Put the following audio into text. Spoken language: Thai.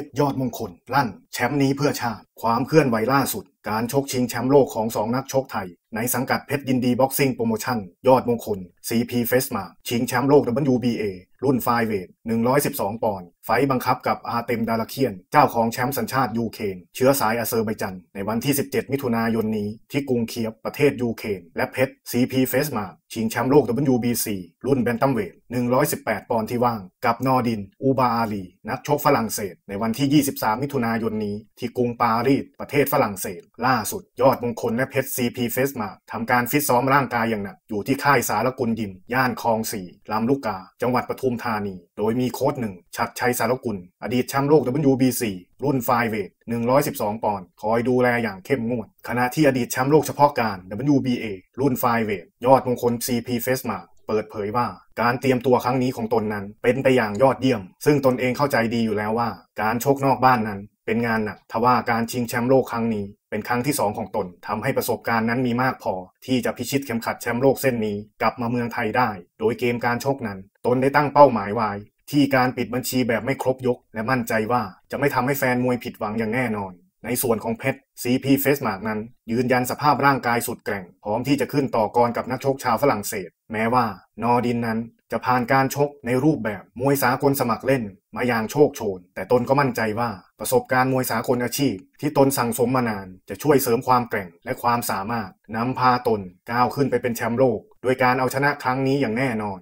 ชรยอดมงคล ลั่น แชมป์นี้เพื่อชาติ ความเคลื่อนไหวล่าสุด การชกชิงแชมป์โลกของสองนักชกไทย ในสังกัดเพชรยินดีบ็อกซิ่งโปรโมชั่น ยอดมงคล CP f e s m a ชิงแชมป์โลก WBA รุ่นไฟเวท 112 ปอนด์ ไฟบังคับกับอาเต็มดาราเคียน เจ้าของแชมป์สัญชาติยูเครนเชื้อสายอาเซอร์ไบจัน ในวันที่ 17 มิถุนายนนี้ ที่กรุงเคียบประเทศยูเครนและเพชร CP f e s m a ชิงแชมป์โลก WBC รุ่นแบนตัมเวท 118 ปอนด์ที่ว่าง กับนอดิน อูบาอาลี นักชกฝรั่งเศส ในวันที่ 23 มิถุนายนนี้ ที่กรุงปารีสประเทศฝรั่งเศส ล่าสุด ยอดมงคลและเพชร CP f e s m a ทำการฟิตซ้อมร่างกายอย่างหนักอยู่ที่ค่ายสารกุลยิม ย่านคลองสี่ลำลูกกา จังหวัดปทุมธานี โดยมีโค้ชหนึ่งชัดชัยสารกุล อดีตแชมป์โลก WBC รุ่นไฟเวท112 ปอนด์คอยดูแลอย่างเข้มงวดขณะที่อดีตแชมป์โลกเฉพาะการ WBA รุ่นไฟเวทยอดมงคล CP f e s m a เปิดเผยว่าการเตรียมตัวครั้งนี้ของตนนั้นเป็นไปอย่างยอดเยี่ยม ซึ่งตนเองเข้าใจดีอยู่แล้วว่า การชกนอกบ้านนั้น เป็นงานหนักทว่าการชิงแชมป์โลกครั้งนี้เป็นครั้งที่ 2 ของตนทำให้ประสบการณ์นั้นมีมากพอ ที่จะพิชิตเข็มขัดแชมป์โลกเส้นนี้กลับมาเมืองไทยได้ โดยเกมการชกนั้น ตนได้ตั้งเป้าหมายไว้ที่การปิดบัญชีแบบไม่ครบยก และมั่นใจว่าจะไม่ทำให้แฟนมวยผิดหวังอย่างแน่นอน ในส่วนของเพชร CP f e s m a r k นั้น ยืนยันสภาพร่างกายสุดแกร่ง พร้อมที่จะขึ้นต่อกรกับนักชกชาวฝรั่งเศส แม้ว่านอดินนั้น จะผ่านการชกในรูปแบบมวยสากลสมัครเล่นมาอย่างโชคโชน แต่ตนก็มั่นใจว่าประสบการณ์มวยสากลอาชีพ ที่ตนสั่งสมมานานจะช่วยเสริมความแกร่งและความสามารถนำพาตนก้าวขึ้นไปเป็นแชมป์โลก โดยการเอาชนะครั้งนี้อย่างแน่นอน